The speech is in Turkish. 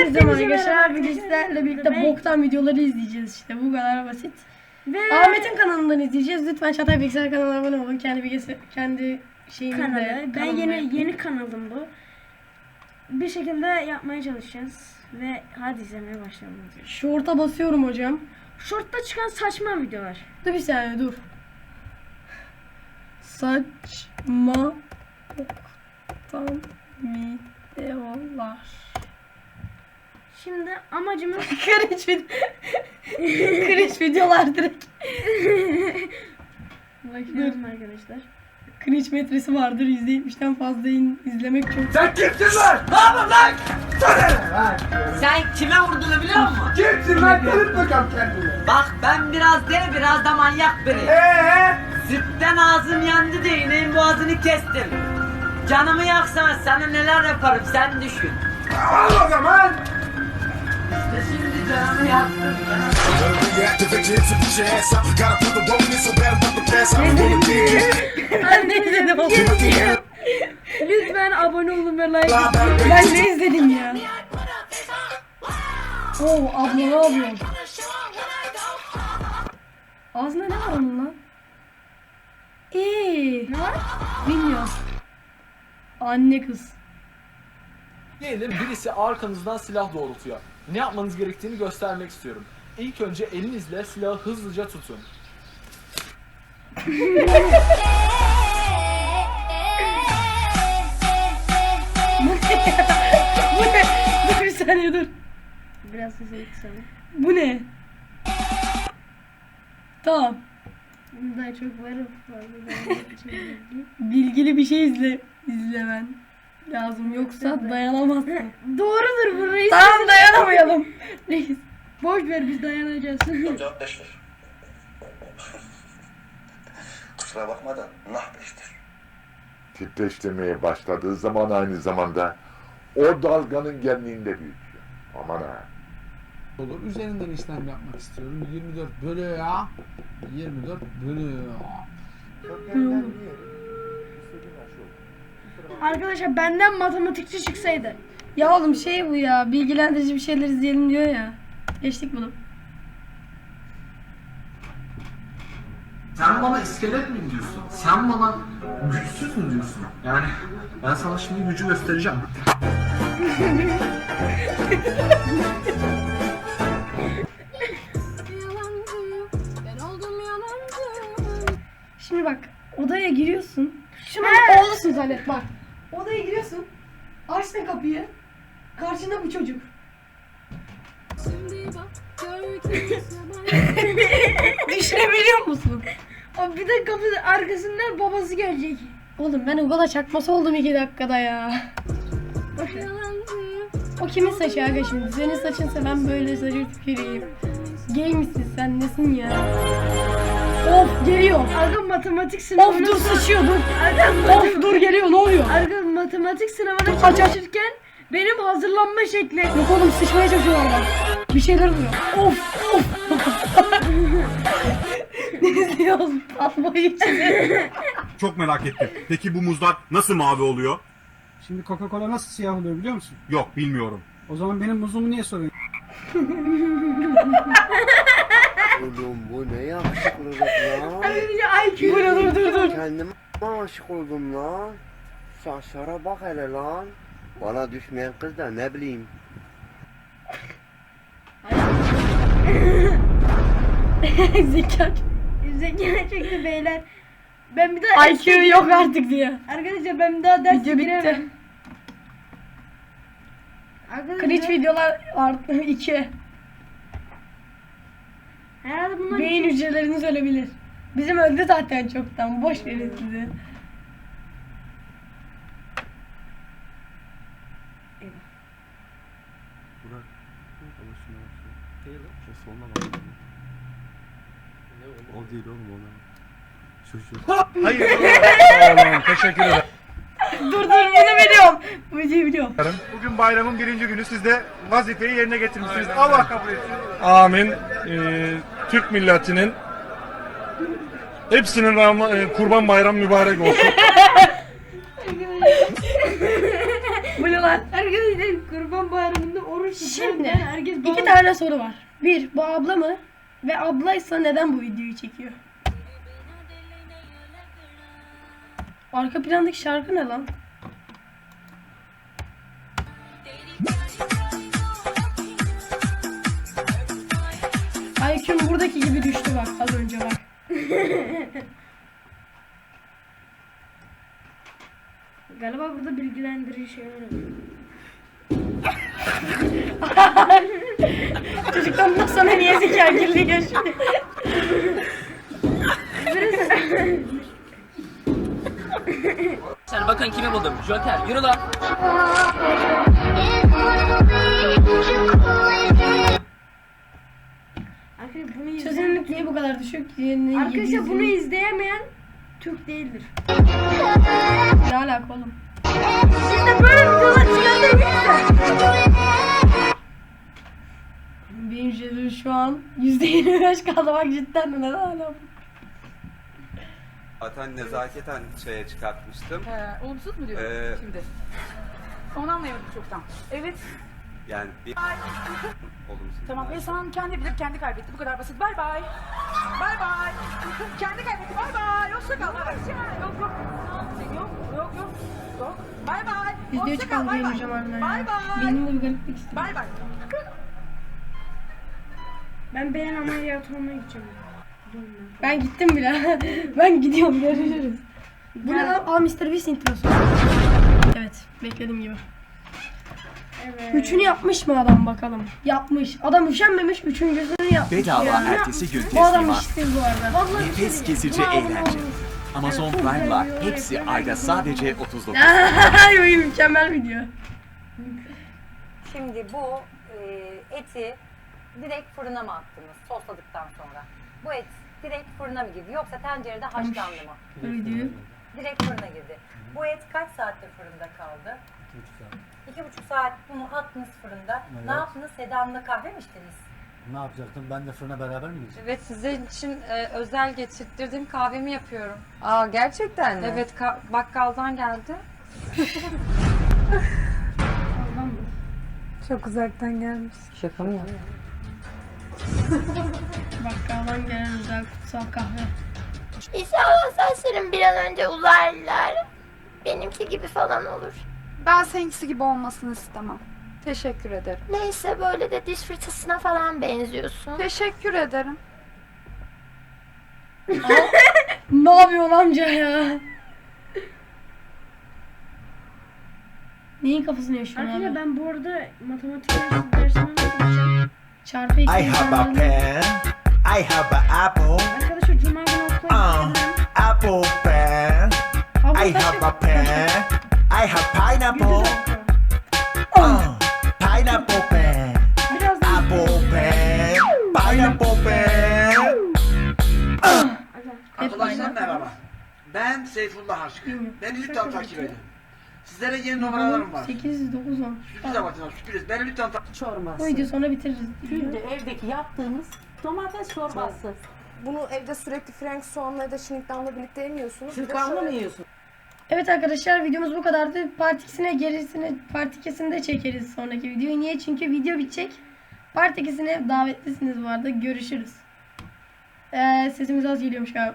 Arkadaşlar. Bugün arkadaşlar. sizlerle birlikte boktan videoları izleyeceğiz işte. Bu kadar basit. Ve Ahmet'in kanalından izleyeceğiz. Lütfen Çatay Bilgisayar kanalına abone olun. Kendi bilgisayar, kendi şeyinizde. kanalı. Ben yeni yapın. yeni kanalım bu. Bir şekilde yapmaya çalışacağız. Ve hadi izlemeye başlayalım. Şorta basıyorum hocam. Short'ta çıkan saçma videolar. Dur bir saniye dur. Saçma boktan videolar. Şimdi amacımız Cringe vid Cringe videolar direkt. başlayalım arkadaşlar. Cringe metresi vardır. %70'den fazla in- izlemek çok. Sen kimsin lan? Ne yapıyorsun lan? Söyle lan. Sen kime vurduğunu biliyor musun? Kimsin lan? Tanıt bakalım kendini. Bak ben biraz deli biraz da manyak biri. Eee? Sütten ağzım yandı diye ineğin boğazını kestim. Canımı yaksan sana neler yaparım sen düşün. Al o zaman. Ben ne izledim oğlum? Lütfen abone olun ve like atın. Ben ne izledim ya? Oo abla ne yapıyorsun? Ağzında ne var onun lan? Eee. Ne var? Bilmiyorum. Anne kız. Diyelim birisi arkanızdan silah doğrultuyor. Ne yapmanız gerektiğini göstermek istiyorum. İlk önce elinizle silahı hızlıca tutun. Bu ne? Dur bir saniye dur. Biraz sesi yükseldi. Bu ne? Tamam. Bunda çok var. fazla Bilgili bir şey izle izlemen lazım yoksa dayanamazsın. Doğrudur bu reis. tamam dayanamayalım. Reis. Boş ver biz dayanacağız. Cevap beştir. Kusura bakma da nah beştir. titreştirmeye başladığı zaman aynı zamanda o dalganın genliğinde büyütüyor. Aman ha. olur. Üzerinden işlem yapmak istiyorum. 24 bölü ya. 24 bölü ya. Arkadaşlar benden matematikçi çıksaydı. Ya oğlum şey bu ya bilgilendirici bir şeyler izleyelim diyor ya. Geçtik bunu. Sen bana iskelet mi diyorsun? Sen bana güçsüz mü diyorsun? Yani ben sana şimdi gücü göstereceğim. Şimdi bak odaya giriyorsun. Şunu oğlusun zannet bak. Açtın kapıyı. Karşında bu çocuk. Düşünebiliyor musun? O bir de kapı arkasından babası gelecek. Oğlum ben kadar çakması oldum iki dakikada ya. Boş ver. O kimin saçı aga şimdi? Senin saçınsa ben böyle saçı tüküreyim. Gay misin sen nesin ya? Of geliyor. Matematik Of sınavına dur sıçıyor dur. Arka, Of dur geliyor ne oluyor? arka matematik sınavına Aç, aç. çalışırken benim hazırlanma şekli. Yok oğlum sıçmaya çalışıyor orada. Bir şeyler oluyor. Of of. ne izliyoruz? Patlayı içinde. Çok merak ettim. Peki bu muzlar nasıl mavi oluyor? Şimdi Coca-Cola nasıl siyah oluyor biliyor musun? Yok bilmiyorum. O zaman benim muzumu niye soruyorsun? Oğlum bu ne yakışıklılık lan. IQ. Dur dur dur dur. Kendime aşık oldum lan. Saçlara bak hele lan. Bana düşmeyen kız da ne bileyim. Zeka. Zeka çekti beyler. Ben bir daha IQ yok artık diye. Arkadaşlar ben bir daha ders Video bitti. giremem. Arkadaşlar Cringe videolar arttı 2. herhalde bunlar Beyin hücreleriniz ölebilir. Bizim öldü zaten çoktan. Boş verin sizi. O değil oğlum ona. Dur dur bunu biliyorum. Bu videoyu biliyorum. Bugün bayramın birinci günü siz de vazifeyi yerine getirmişsiniz. Allah kabul etsin. Amin. Ee, Türk milletinin hepsinin Ram- e, kurban bayram mübarek olsun. Bu ne lan? lan. Arkadaşlar kurban bayramında oruç tutuyorum Şimdi ben, herkes iki tane soru var. Bir bu abla mı? Ve ablaysa neden bu videoyu çekiyor? Arka plandaki şarkı ne lan? IQ'm buradaki gibi düştü bak az önce bak. Galiba burada bilgilendirici şeyler oluyor. Çocuktan bundan sonra niye zeka kirliliği yaşıyor? Sen bakın kimi buldum. Joker yürü lan. bunu izleyen, Çözünürlük niye bu kadar düşük? Yeni- arkadaşlar 720. bunu izleyemeyen Türk değildir. Ne alaka oğlum? İşte böyle videolar çıkartabilirsin. Benim jölüm şu an %25 kaldı bak cidden hala bu? Zaten nezaketen şeye çıkartmıştım. He, olumsuz mu diyor Ee, şimdi? Onu anlayamadım çoktan. Evet, Yani bir olumsuz. tamam. Ehsan kendi bilir, kendi kaybetti. Bu kadar basit. Bay bay. Bay bay. kendi kaybetti. Bay bay. Hoşça kal. Bay. Yok yok. Yok yok yok. Yok. Bay bay. %3 Hoşça kal. kaldı Bay benim bay. hocam anne. Bay bay. Benim de bir gariplik istedim. Bay bay. Ben beğen ameliyatı olmaya gideceğim. Ben. Ben gittim bile. ben gidiyorum görüşürüz. Bu ne lan? Aa Mr. Beast introsu. Evet beklediğim gibi. Evet. Üçünü yapmış mı adam bakalım? Yapmış. Adam üşenmemiş üçüncüsünü yapmış Bedava ya. ertesi gün Bu adam teslimat. işsiz bu arada. Vallahi şey Nefes diyeyim. kesici eğlence. Amazon Evet, Prime'la hepsi ayda sadece 39. Ay mükemmel video. Şimdi bu e, eti direkt fırına mı attınız sosladıktan sonra? Bu et direkt fırına mı girdi yoksa tencerede haşlandı mı? Videoyu. Direkt fırına girdi. Bu et kaç saatte fırında kaldı? İki buçuk saat bunu attınız fırında. Ne yaptınız? Sedan'la kahve mi içtiniz? Ne yapacaktım? Ben de fırına beraber mi gideceğim? Evet sizin için özel getirttirdim kahvemi yapıyorum. Aa gerçekten mi? Evet bakkaldan geldi. Çok uzaktan gelmiş. Şaka mı ya? Bakkaldan gelen özel kutsal kahve. İnşallah saçlarım bir an önce uzarlar. Benimki gibi falan olur. Ben seninkisi gibi olmasını istemem. Teşekkür ederim. Neyse böyle de diş fırçasına falan benziyorsun. Teşekkür ederim. Ne yapıyorsun amca ya? Neyin kafasını yaşıyorsun Arkadaşlar abi? ben bu arada matematik dersi- dersine nasıl gideceğim? Çarpı I have a pen. I have an apple. Arkadaşlar cuma günü okula Um, apple pen. I have a pen. I have Bir pineapple. Um, pineapple pen. Biraz daha Apple pen. Pineapple pen. Arkadaşlar merhaba. Ben Seyfullah Aşkı. Beni lütfen takip edin. Sizlere yeni numaralarım var. 8, 9, 10. Sürprize bakın sürpriz. Beni lütfen Bu video sonra bitiririz. evdeki yaptığımız domates çorbası. Bunu evde sürekli Frank soğanla ya da şinikdanla birlikte yemiyorsunuz. Türkanlı mı yiyorsun? Evet arkadaşlar videomuz bu kadardı. Part 2'sine gerisini part 2'sini de çekeriz sonraki videoyu. Niye? Çünkü video bitecek. Part 2'sine davetlisiniz bu arada. Görüşürüz. Ee, sesimiz az geliyormuş galiba.